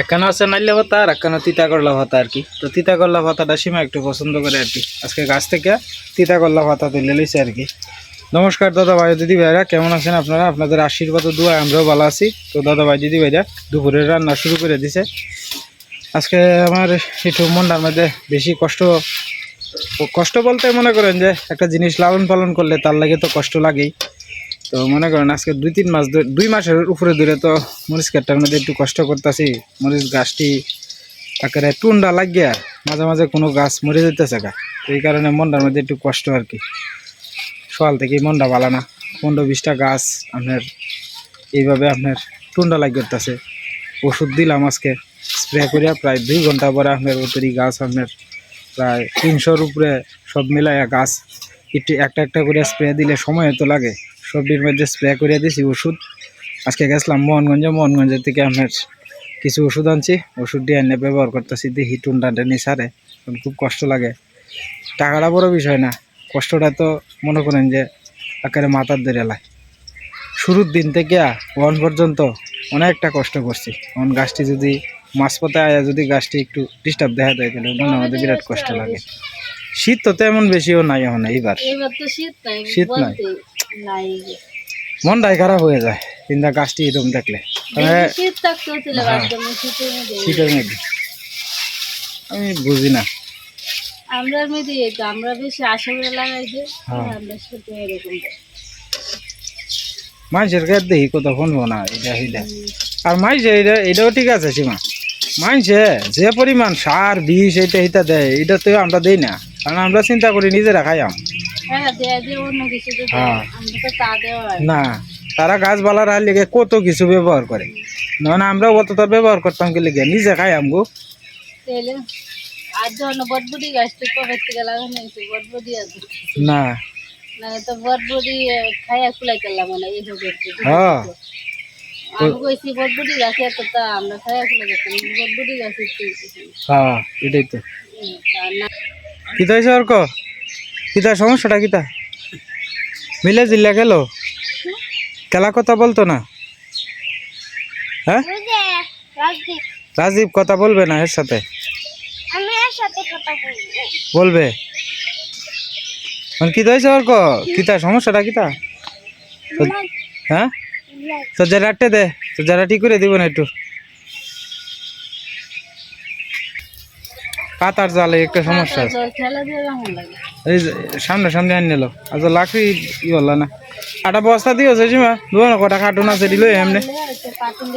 একখানা আছে নাইলে ভাতা আর একখানা তিতা করলা ভাতা আর কি। তো তিতা করলা ভাতাটা সীমা একটু পছন্দ করে আর কি। আজকে গাছ থেকে তিতা করলা ভাতা তুলে লইছে আর কি। নমস্কার দাদা ভাই, দিদি ভাইরা, কেমন আছেন আপনারা? আপনাদের আশীর্বাদ দোয়া আমরাও ভালো আছি। তো দাদা ভাই, দিদি ভাইরা, দুপুরের রান্না শুরু করে দিছে। আজকে আমার একটু মনটার মধ্যে বেশি কষ্ট কষ্ট বলতে মনে করেন যে, একটা জিনিস লালন পালন করলে তার লাগে তো কষ্ট লাগেই। তো মনে করেন আজকে দুই, তিন মাস দুই মাসের উপরে ধরে তো মরিচ কাটার মধ্যে একটু কষ্ট করতেছি। মরিচ গাছটি একেবারে টুন্ডা লাগিয়ে মাঝে মাঝে কোনো গাছ মরে যেতেছে গা। তো এই কারণে মনটার মধ্যে একটু কষ্ট আর কি। সকাল থেকে মনটা ভালো না। পনেরো, বিশটা গাছ আপনার এইভাবে আপনার টুন্ডা লাগিয়েছে ওষুধ দিলাম আজকে। স্প্রে করিয়া প্রায় দুই ঘণ্টা পরে আপনার ওতরি গাছ আপনার প্রায় তিনশোর উপরে সব মিলাইয়া গাছ একটু একটা একটা করে স্প্রে দিলে সময় তো লাগে। সবজির মধ্যে স্প্রে করে দিছি ওষুধ। আজকে গেছিলাম মোহনগঞ্জে, মোহনগঞ্জের থেকে আপনার কিছু ওষুধ আনছি। ওষুধ দিয়ে এনে ব্যবহার করতেছি, দেখি টুনটানটা নিয়ে সারে খুব কষ্ট লাগে। টাকাটা বড় বিষয় না, কষ্টটা তো মনে করেন যে একেবারে মাথার ধরে লাই শুরুর দিন থেকে ওয়ান পর্যন্ত অনেকটা কষ্ট করছি। এখন গাছটি যদি মাঝপথে আয়া যদি গাছটি একটু ডিস্টার্ব দেখা দেয়, তাহলে আমাদের বিরাট কষ্ট লাগে। শীত তো তেমন বেশিও নাই এখন এইবার। শীত নাই নাই। মনটাই খারাপ হয়ে যায় চিন্তা গাছটি এরকম দেখলে। মানে হ্যাঁ। একদম শীতের মধ্যে। আমি বুঝি না। আমরা মেয়েদি আমরা বেশি আশা লাগাই যে হ্যাঁ। আমরা শুধু এরকম মানুষের কাছে দেখি কত শুনব না এটা এটা। আর মাইছে এটা এটাও ঠিক আছে সীমা। যে পরিমাণ সার বিষ এটা এটা দেয় এটা তো আমরা দেই না। কারণ আমরা চিন্তা করি নিজেরা খাইয়াম। হ্যাঁ। হ্যাঁ। না তারা গাছ বালার আর লেগে কত কিছু ব্যবহার করে। নয় আমরা অতটা ব্যবহার করতাম কি লেগে নিজে খাইয়াম গো। না। না মানে হ্যাঁ। হ্যাঁ এটাই তো না। কিতা হয়েছে অর্ক? কিতা সমস্যাটা কিতা? মিলে জিল্লা গেল খেলা কথা বলতো না? হ্যাঁ? রাজীব কথা বলবে না এর সাথে? বলব। মানে কিতা হয়েছে অর্ক? কিতা সমস্যাটা কিতা? তো- হ্যাঁ? তো জেরাটে দে তো জেরা ঠিক করে দিব না একটু। পাতার জালে একটা সমস্যা আছে। এই সামনে সামনে আনি নিল। আজ লাকড়ি ই হল না। একটা বস্তা দিয়েছে সীমা দুটো কটা কার্টুন আছে দিল এমনি। কার্টুন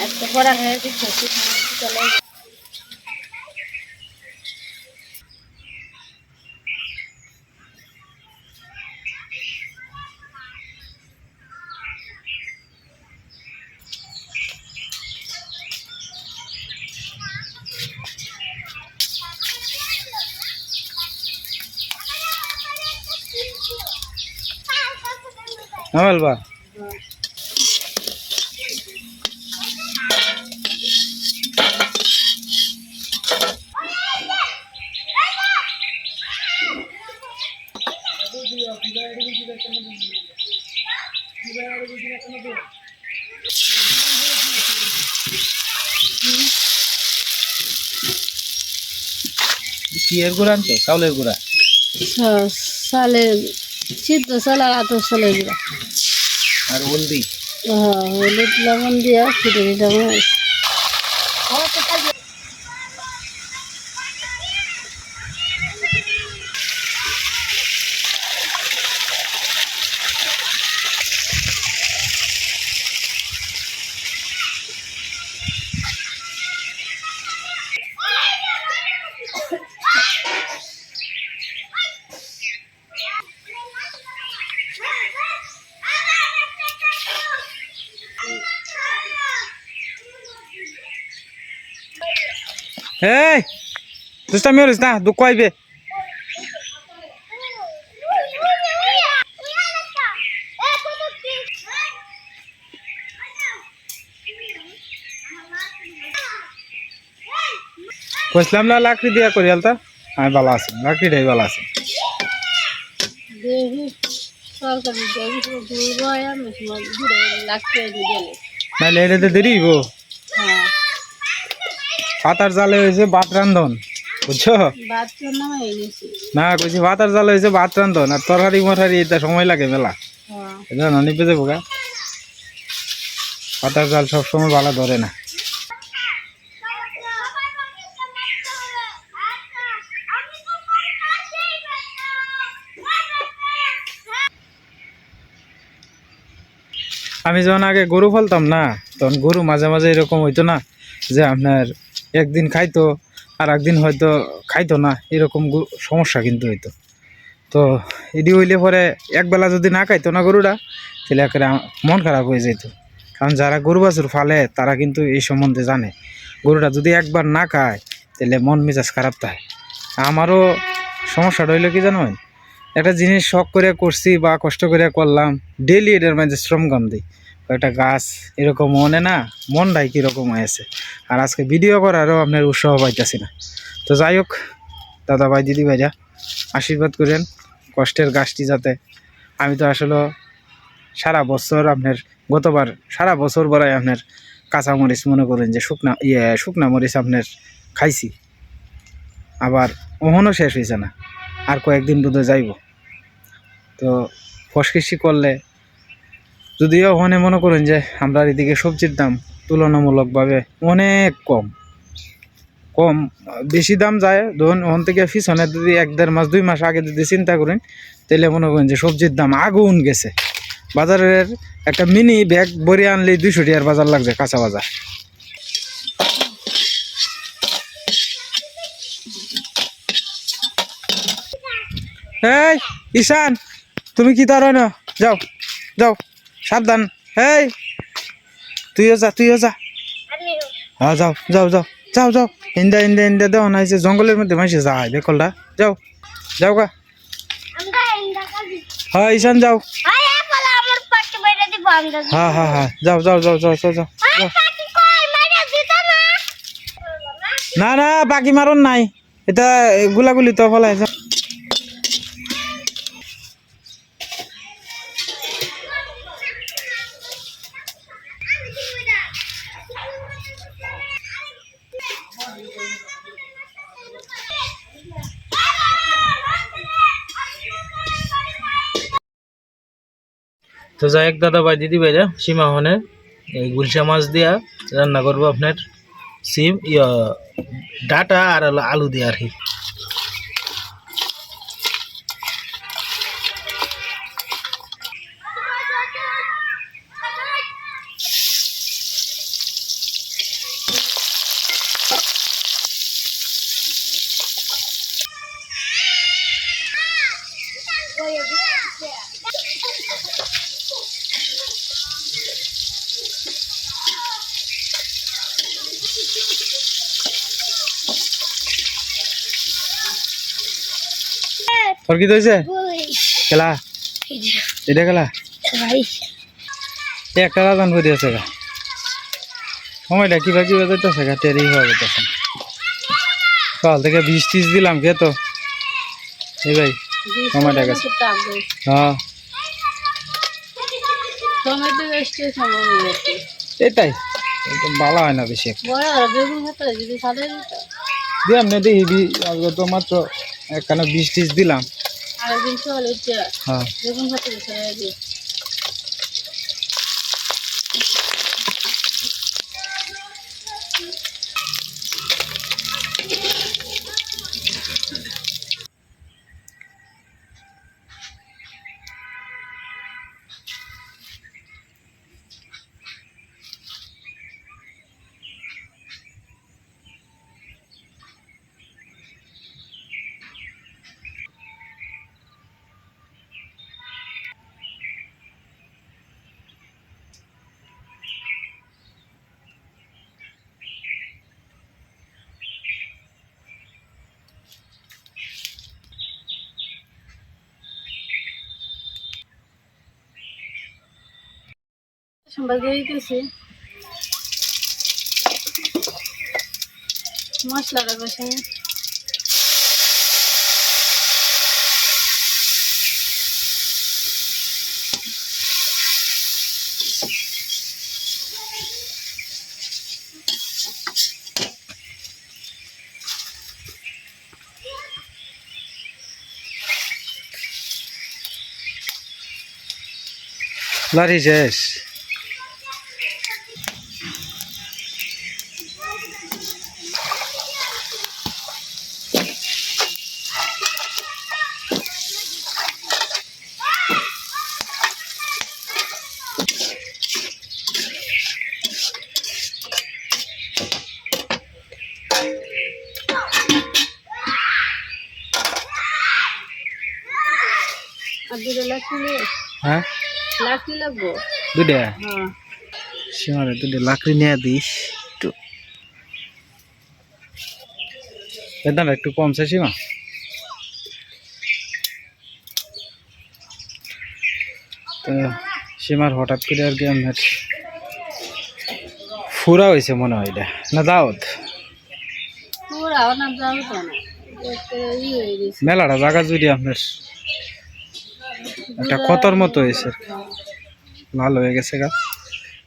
একটা পড়া হয়ে গেছে চলে নামাল বা কি এর গুড়া আনতো চাউলের গুড়া? সালে সিদ্ধ সালা আত সালে দিলা আর হলদি? হলুদ লবণ দিয়া খিচুড়ি লবণ দুষ্টামি হলিস না দুঃখ আইবে কইছিলাম না লাকড়ি দিয়া করি আলতা? আমি ভালো আছি লাকড়িটাই ভালো আছি। নাহলে এটাতে দেরি গো পাতার জালে হয়েছে বাত রান্ধন। বুঝছ? না কইছি জালে হয়েছে ভাত রান্ধন আর তরকারি মরহারি এটা সময় লাগে মেলা। হ্যাঁ। এটা পাতার জাল সবসময় ভালো ধরে না। আমি যখন আগে গরু ফলতাম না তখন গরু মাঝে মাঝে এরকম হইতো না যে আপনার একদিন খাইতো আর একদিন হয়তো খাইতো না, এরকম সমস্যা কিন্তু হইতো। তো এটি হইলে পরে একবেলা যদি না খাইতো না গরুটা তাহলে একেবারে মন খারাপ হয়ে যেত। কারণ যারা গরু বাছুর ফালে, তারা কিন্তু এই সম্বন্ধে জানে। গরুটা যদি একবার না খায়, তাহলে মন মেজাজ খারাপ থাকে আমারও সমস্যাটা হইল কি জানো? একটা জিনিস শখ করে করছি বা কষ্ট করে করলাম ডেলি এটার মাঝে শ্রম গাম দিই একটা গাছ এরকম মনে না? মনটাই কীরকম হয়েছে। আর আজকে ভিডিও করারও আপনার উৎসাহ পাইতেছি না। তো যাই হোক দাদা ভাই দিদি ভাইরা আশীর্বাদ করেন, কষ্টের গাছটি যাতে। আমি তো আসলে সারা বছর আপনার, গতবার সারা বছর বড়াই আপনার কাঁচা মরিচ মনে করেন যে শুকনা ইয়ে শুকনা মরিচ আপনার খাইছি। আবার ওহনও শেষ হয়েছে না। আর কয়েকদিন বোধহয় যাইব। তো ফসকিসি করলে যদিও ওখানে মনে করেন যে আমরা এদিকে সবজির দাম তুলনামূলকভাবে অনেক কম। কম, বেশি দাম যায়। ধরুন ওখান থেকে পিছনে যদি এক দেড় মাস, দুই মাস আগে যদি চিন্তা করেন, তাহলে মনে করেন যে সবজির দাম আগুন গেছে। বাজারের একটা মিনি ব্যাগ বড়ি আনলেই দুইশো টাকার বাজার লাগছে, কাঁচা বাজার। এই, ঈশান, তুমি কি তার যাও যাও। সাবধান। এই তুইও যা তুইও যা। হ্যাঁ যাও যাও যাও যাও যাও। ইন্দা ইন্দা ইন্দা দেও না যে জঙ্গলের মধ্যে মাসে যায় বেকলটা যাও যাও গা। হ্যাঁ ঈশান, যাও। হ্যাঁ হ্যাঁ হ্যাঁ যাও যাও যাও যাও যাও যাও। না না, বাকি মারণ নাই। এটা গুলাগুলি তো ফলাই, যাও। তো যাই এক দাদা ভাই, দিদি ভাইরা, সীমা হনে, এই গুলশা মাছ দিয়া রান্না করব আপনার। সিম, ইয়া, ডাটা আর আলু দিয়ে আর কি। তোর কি হয়েছে খেলা? এটা খেলা? একটা রাজান করে আছে গা। সময়টা কিবা কিবা যেতেছে গা টেরি হওয়া যেতেছে সকাল থেকে বিষ টিস দিলাম কে তো। এই ভাই সময়টা গেছে। হ্যাঁ। বেশি এটাই। ভালো হয় না বেশি একটা। বড় বড় বেগুন হাতে যদি সাদা দিত দিলাম না দেখি তো মাত্র একখানা বিষ টিস দিলাম। আরেকদিন চল এটা হ্যাঁ বেগুন হাতে ছেড়ে সম্বাদ দিয়ে দিতেছি মশলাটা কষে লারি শেষ আর দুটো লাঠি নিয়ে হ্যাঁ লাঠি লাগবো? দুটা হ্যাঁ। সীমারে দুটা লাকড়ি নিয়ে দিস একটু। বেতনটা একটু কমছে সীমা তো সীমার হঠাৎ করে আর কি আপনার ফুরা হয়েছে মনে হয় এটা। না দাওয়াত? পুরা না যাও তো না। একটা ই গেছে। মেলাটা জায়গা জুড়ে আপনার একটা কতর মতো হয়েছে ভালো হয়ে গেছে গা।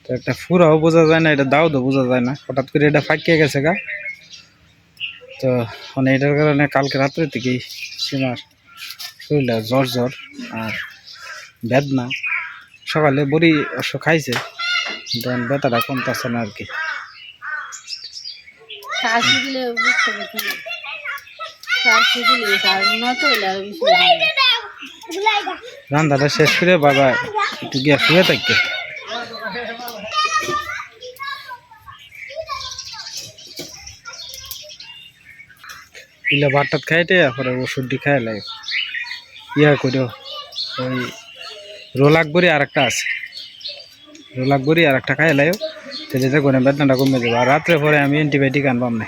তো একটা ফুরাও বোঝা যায় না এটা দাউদও বোঝা যায় না। হঠাৎ করে এটা ফাঁকিয়ে গেছে গা। তো মানে এটার কারণে কালকে রাত্রে থেকেই সীমার শরীরটা জ্বর জ্বর আর বেদনা। সকালে বড়ি অবশ্য খাইছে দেন ব্যথাটা কমতেছে না আর কি। রান্নাটা শেষ করে বাবা গিয়ে শুয়ে থাকতে ইলা ভাতটাত খাইতে পরে ওষুধটি খাই লাগে ইয়া করিও ওই রোলাক বড়ি আর একটা আছে রোলাক বড়ি আর একটা খাই লাগে তাহলে করে বেতনটা কমে যাবে আর রাত্রে পরে আমি অ্যান্টিবায়োটিক আনবাম না না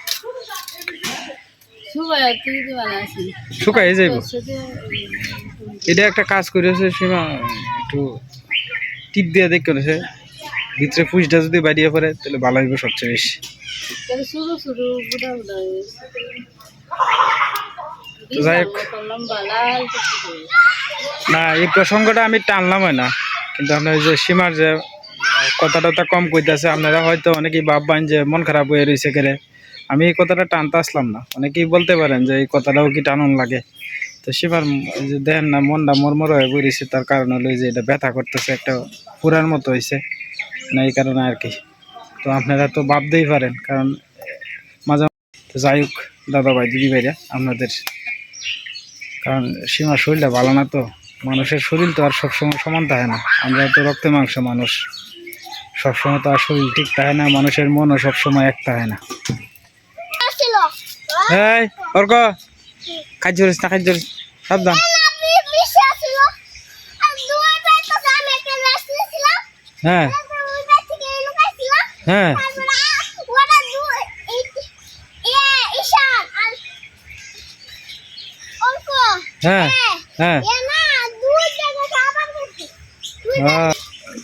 শুকাই যাইব এটা একটা কাজ করেছে সীমা একটু টিপ দিয়ে দেখ করেছে। ভিতরে পুষটা যদি বাড়িয়ে পড়ে তাহলে ভালো হইবে সবচেয়ে বেশি। যাই হোক। না। এই প্রসঙ্গটা আমি টানলাম না। কিন্তু আপনার যে সীমার যে আহ, কথা টথা কম কইতেছে আপনারা হয়তো অনেকেই ভাববেন যে মন খারাপ হয়ে রয়েছে কেরে। আমি এই কথাটা টানতে আসলাম না। অনেকেই বলতে পারেন যে এই কথাটাও কি টানুন লাগে। তো যে দেখেন না মনটা মরমর হয়ে পড়েছে তার কারণ হলো যে এটা ব্যথা করতেছে একটা পুরার মতো হয়েছে না এই কারণে আর কি। তো আপনারা তো ভাবতেই পারেন কারণ মাঝে তো যাই হোক দাদা ভাই দিদি ভাইরা আপনাদের কারণ সীমার শরীরটা ভালো না তো মানুষের শরীর তো আর সবসময় সমান থাকে না আমরা তো রক্তে মাংস মানুষ সবসময় তো আর শরীর ঠিক থাকে না মানুষের মনও সবসময় এক থাকে না। এই অর্ক! খাদ্য ধরিস না খাদ্য ধরিস সাবধান। হ্যাঁ। হ্যাঁ। হ্যাঁ হ্যাঁ।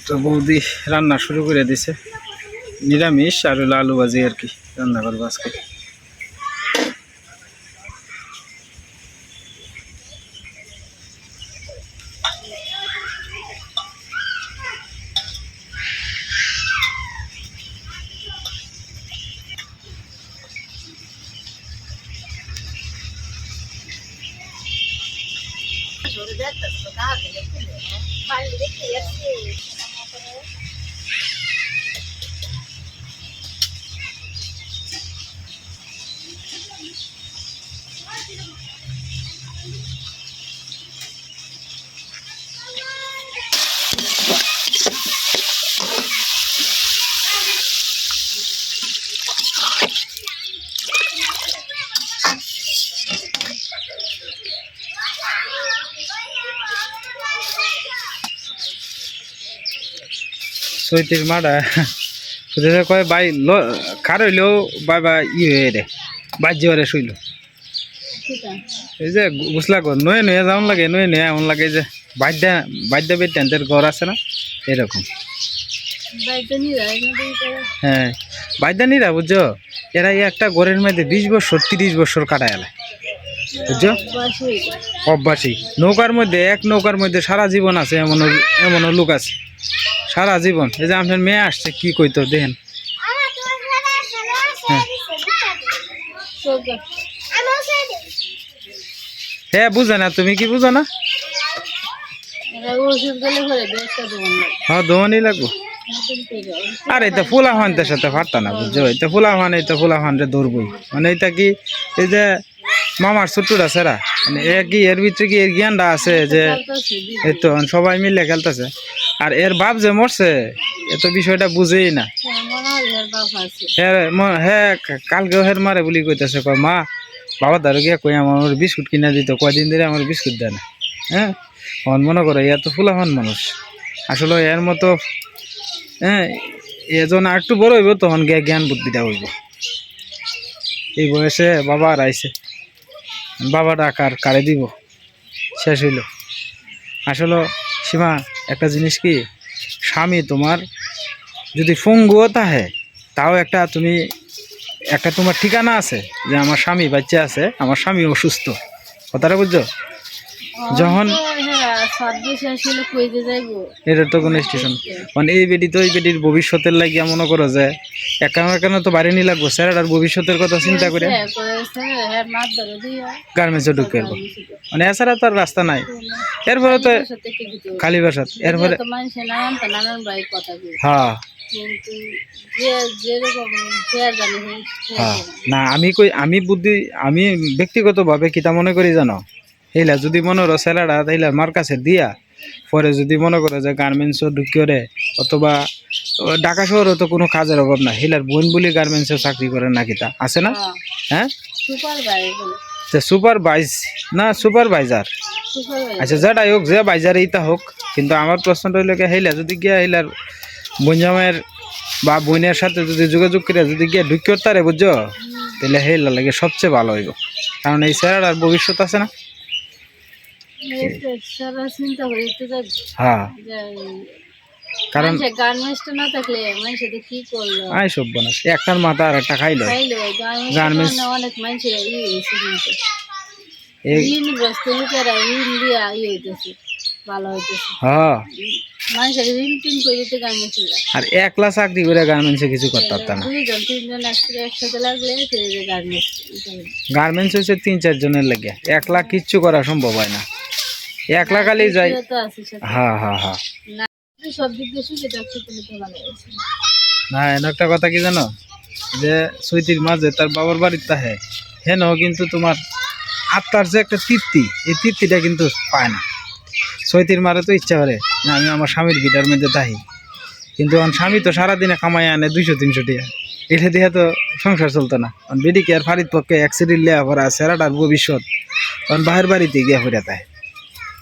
তো বৌদি রান্না শুরু করে দিছে। নিরামিষ আর হলো আলু ভাজি আর কি। রান্না করব আজকে। দেখতেছ কাজ দেখতে সৈতির মাডা শুধু কয় বাই ল কার হইলেও বাই বা ই হয়ে রে বাজ্য রে শুইল। এই যে বুঝলা গো নয়ে নয়ে যাওন লাগে নয়ে নয়ে এমন লাগে যে বাদ্যা বাদ্যা বেদ্যান্তের ঘর আছে না? এরকম। হ্যাঁ বাইদানিরা বুঝছ? এরা এই একটা ঘরের মধ্যে বিশ বছর তিরিশ বছর কাটায় এলায় বুঝছ? অভ্যাসী নৌকার মধ্যে এক নৌকার মধ্যে সারা জীবন আছে এমন এমনও লোক আছে। সারা জীবন। এই যে আপনার মেয়ে আসছে, কি কইতো, দেখেন। হ্যাঁ বুঝে না, তুমি কি বুঝো না? হ্যাঁ লাগবো। আর, এটা ফুলা ফানতে সাথে পারতা না, বুঝছ? এটা ফুলা ফান এটা ফুলা ফানটা দৌড়বই মানে এটা কি, এই যে মামার ছোট্টরা সেরা। মানে এ কি এর ভিতরে কি এর জ্ঞানটা আছে যে এই তো সবাই মিলে খেলতেছে। আর এর বাপ যে মরছে এ তো বিষয়টা বুঝেই না। হ্যাঁ, হয় এর কালকেও হের মারে বলি কইতেছে কয় মা বাবা দারু গিয়া কই আমার বিস্কুট কিনে দিত কয়দিন ধরে আমার বিস্কুট দেয় না। হ্যাঁ মন মনে করে ইয়া তো ফুলাফান মানুষ। আসলে এর মতো হ্যাঁ এজন আর একটু বড় হইব তখন গিয়া জ্ঞান বুদ্ধিটা হইব। এই বয়সে বাবা আর আইছে। বাবা ডাকার কারে দিব? শেষ হইল। আসলে সীমা, একটা জিনিস কি? স্বামী তোমার যদি ফঙ্গুও তাহে, তাও একটা তুমি, একটা তোমার ঠিকানা আছে যে আমার স্বামী বাচ্চা আছে, আমার স্বামী অসুস্থ। কথাটা বুঝছ? যখন হ্যাঁ এটা তো কোনো স্টেশন মানে এই বেডি তো এই বেডির ভবিষ্যতের লাগিয়া মনে করো যে একানো একানো তো বাড়ি নি লাগবো। স্যার ভবিষ্যতের কথা চিন্তা করে। হ্যাঁ হ্যাঁ গার্মেন্টসে ঢুকে যাব মানে এছাড়া তো আর রাস্তা নাই। এরপরে তো খালি বাসাত এরপরে হ্যাঁ। হ্যাঁ। না। আমি কই আমি বুদ্ধি আমি ব্যক্তিগতভাবে কিতা মনে করি জানো? সেইলা যদি মনে করো স্যালাডা তাইলা মার কাছে দিয়া পরে যদি মনে করো যে গার্মেন্টসও ঢুকিয়ে অথবা ঢাকা শহরে তো কোনো কাজের অভাব না হিলার বোন বলি গার্মেন্টসে চাকরি করে না কিতা আছে না? হ্যাঁ। সুপার ভাই সুপারভাইজ না সুপারভাইজার সুপার ভাই আচ্ছা যেটাই হোক যে বাইজার ইতা হোক কিন্তু আমার প্রশ্নটা হইলে হেলা যদি গিয়া হেলার বঞ্জামের বা বোনের সাথে যদি যোগাযোগ করে যদি গিয়া ঢুকিয়ে তারে বুঝছ? তাহলে হেলা লাগে সবচেয়ে ভালো হইব। কারণ এই স্যার আর ভবিষ্যৎ আছে না সারা চিন্তা করে তো যাই হ্যাঁ। কারণ না থাকলে কি করল? আই সব বনাস একটার মাথা আর একটা খাইলো। গার্মেন্টস অনেক লোকেরা ঋণ দিয়া ই হইতেছে ভালো হইতেছে। হ্যাঁ। মানুষের ঋণ টিন করে দিতে গার্মেন্টসে আর একলা চাকরি করে গার্মেন্টসে কিছু করতে পারতাম না। দুইজন তিনজন একসাথে লাগলে গার্মেন্টস গার্মেন্টস হচ্ছে তিন চারজনের লাগে। একলা কিচ্ছু করা সম্ভব হয় না। একলা খালি যাই হ্যাঁ হ্যাঁ হ্যাঁ না এন একটা কথা কি জানো? যে সৈতির মাঝে তার বাবার বাড়ির তাহে হেন কিন্তু তোমার আত্মার যে একটা তৃপ্তি এই তৃপ্তিটা কিন্তু পায় না। সৈতির মারে তো ইচ্ছা করে না আমি আমার স্বামীর ভিটার মধ্যে তাহি কিন্তু আমার স্বামী তো সারাদিনে কামাই আনে দুইশো তিনশো টাকা। এটা দিয়ে তো সংসার চলতো না। কারণ বেডিকে আর ফারিদ পক্ষে এক সিরিল লেয়া ভরা সেরাটার ভবিষ্যৎ। কারণ বাহির বাড়িতে গিয়া ফিরে তাই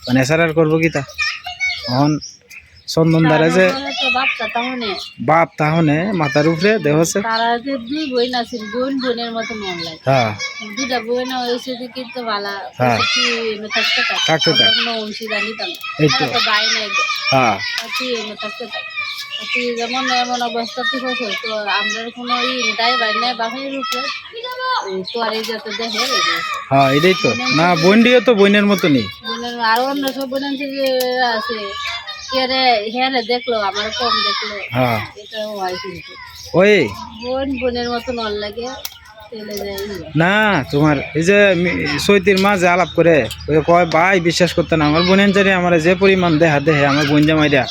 মানে আর করব কি তা? চন্দন দ্বারা যে বাপ তাহলে মাথার উপরে দেহ আছে। দুই বোন আছে বোন বোনের মতো মন লাগে। হ্যাঁ। দুটা বোন হয়েছে কিন্তু ভালো হ্যাঁ। থাকতে থাকতে কোনো অংশীদার নিতাম। হ্যাঁ। তুই যেমন এমন অবস্থা তুই হচ্ছে তো আমরা কোনো ই বাই নাই উপরে। তো আর এই যাতে দেখে হ্যাঁ এটাই তো। না তো বোনের মতনই। বোনের আর অন্য সব বোনের থেকে আছে কে রে হ্যাঁ দেখল আমার কম দেখল। হ্যাঁ। এটাও হয় কিন্তু। ওই? বোন বোনের মতো নল লাগে চলে যায় ই হয়। না তোমার এই যে সৈতির মা যে আলাপ করে কয় ভাই বিশ্বাস করতে না আমার বোনের জানি আমার যে পরিমাণ দেহা দেহে আমার বোন জামাইরা।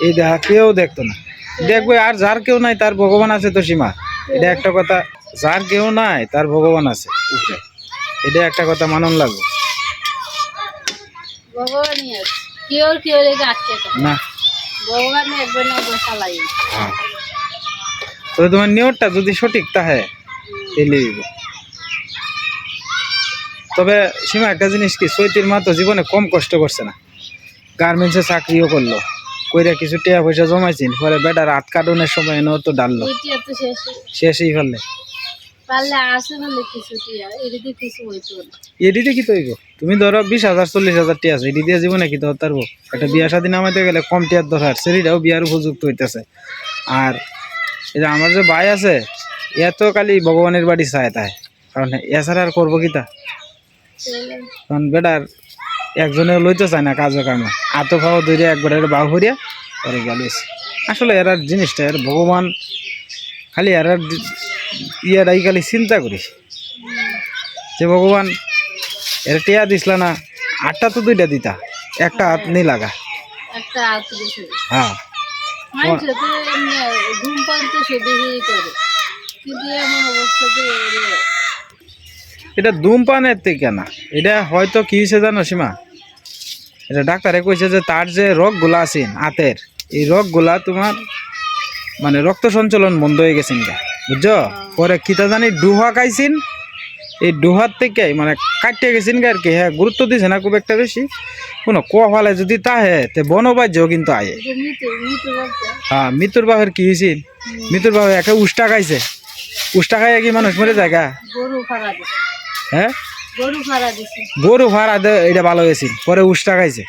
এই দেহা কেউ দেখতো না। দেখবে আর যার কেউ নাই তার ভগবান আছে তো সীমা। এটা একটা কথা যার কেউ নাই তার ভগবান আছে। উপরে এটা একটা কথা মানন লাগবে। না। হ্যাঁ। তবে তোমার নিয়তটা যদি সঠিক তাহে হইব। তবে সীমা একটা জিনিস কি চৈতির মা তো জীবনে কম কষ্ট করছে না। গার্মেন্টসে চাকরিও করল। কইরা কিছু টাকা পয়সা জমাইছেন পরে বেটার হাত কাটনের সময় এনে তো ডাললো শেষই ফেললে। না। এডিতে কি তৈব? তুমি ধরো বিশ হাজার চল্লিশ হাজার টিয়া আছে এডি দিয়ে জীবনে কি পারব? একটা বিয়া শাদী নামাইতে গেলে কম টিয়ার দরকার সেটাও বিয়ার উপযুক্ত হইতেছে। আর এই যে আমার যে ভাই আছে এত খালি ভগবানের বাড়ি চায় তাই। কারণ এছাড়া আর করব কি তা? কারণ বেটার একজনে লইতে চায় না কাজে কামে আতো খাওয়া ধরে একবারে বাউ হরিয়া পরে গেল আসলে এরা জিনিসটা এর ভগবান খালি এরা ইয়ারাই খালি চিন্তা করিস। যে ভগবান এর টিয়া দিসলা না আটটা তো দুইটা দিতা একটা হাত নেই লাগা। হ্যাঁ। এর। এটা ধূমপানের থেকে না। এটা হয়তো কি হয়েছে জানো সীমা? এটা ডাক্তারে কইছে যে তার যে রোগগুলা আছে হাতের এই রোগগুলা তোমার মানে রক্ত সঞ্চালন বন্ধ হয়ে গেছেন গা বুঝছ? পরে কিতা জানি ডুহা খাইছেন এই ডুহার থেকে মানে কাটিয়ে গেছেন গা আর কি হ্যাঁ গুরুত্ব দিছে না খুব একটা বেশি। কোনো কোয়া ফালে যদি তাহে তে বনবাজ্যও কিন্তু আয়ে। হ্যাঁ মৃত্যুর বাপের কি হয়েছিল মৃত্যুর বাপে একে উষ্টা খাইছে। উষ্টা খাইয়া কি মানুষ মরে যায় গা? গরু ফাড়া দিছে। হ্যাঁ? গরু ভাড়া দে এটা ভালো হয়েছিল পরে উষ্টা খাইছে।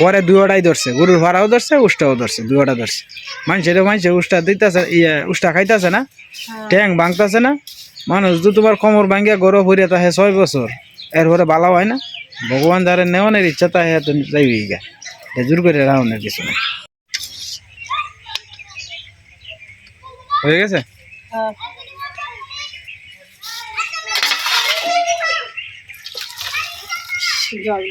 পরে দুয়োটাই ধরছে। গরুর ভাড়াও ধরছে উষ্টাও ধরছে দুয়োটা ধরছে। মানুষের মানুষের উষ্টা দিতেছে ইয়ে উষ্টা খাইতেছে না। হ্যাঁ। ট্যাং ভাঙতেছে না। মানুষ তো তোমার কোমর ভাঙ্গিয়া গরু ভরিয়া তাহে ছয় বছর। এরপরে ভালো হয় না। ভগবান যারা নেওয়ানের ইচ্ছা তাহে তো যাইবি গা জোর করে রাউনের কিছু না হয়ে। গেছে? জল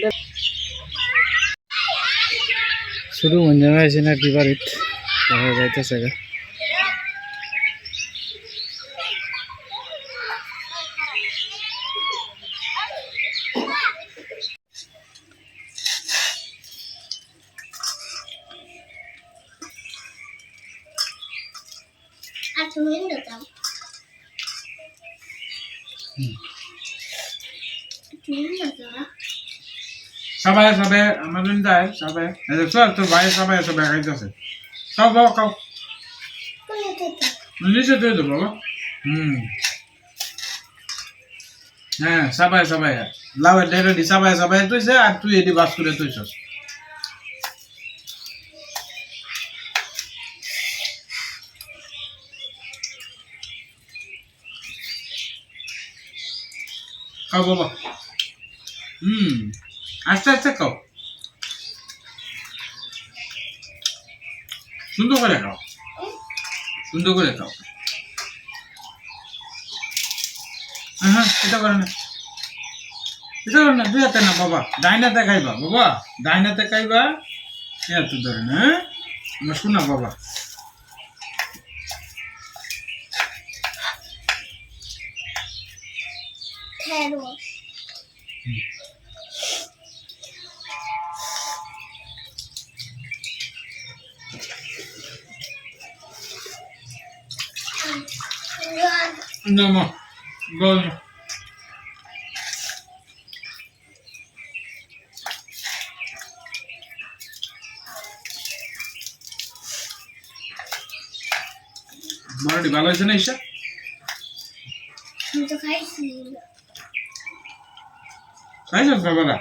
শুধু মঞ্জা হয়েছে না কি বাড়িত দেখা যাইতেছে গা। সবাই সবাই। আমাদের যায় চল, তোর ভাই সবাই সবাই খাইতেছে। খাও বাবা খাও। নিচে তুই তো বাবা। হুম। হ্যাঁ সবাই সবাই লাউ লাউয়ের ডেলি সবাই সবাই তুইছে, আর তুই এটি বাস করে তুইছস। খাও, বাবা। হুম। আস্তে আস্তে খাও। সুন্দর করে খাও। সুন্দর করে খাও। হ্যাঁ হ্যাঁ এটা করে না। এটা করে না দুই হাতে না বাবা। ডাইনাতে খাইবা বাবা। ডাইনাতে খাইবা এ হাতে ধরে না হ্যাঁ? শোনা বাবা। No, no. Go. মারুটি ভালো হয়েছে না ঈশা খাইছ বাবারা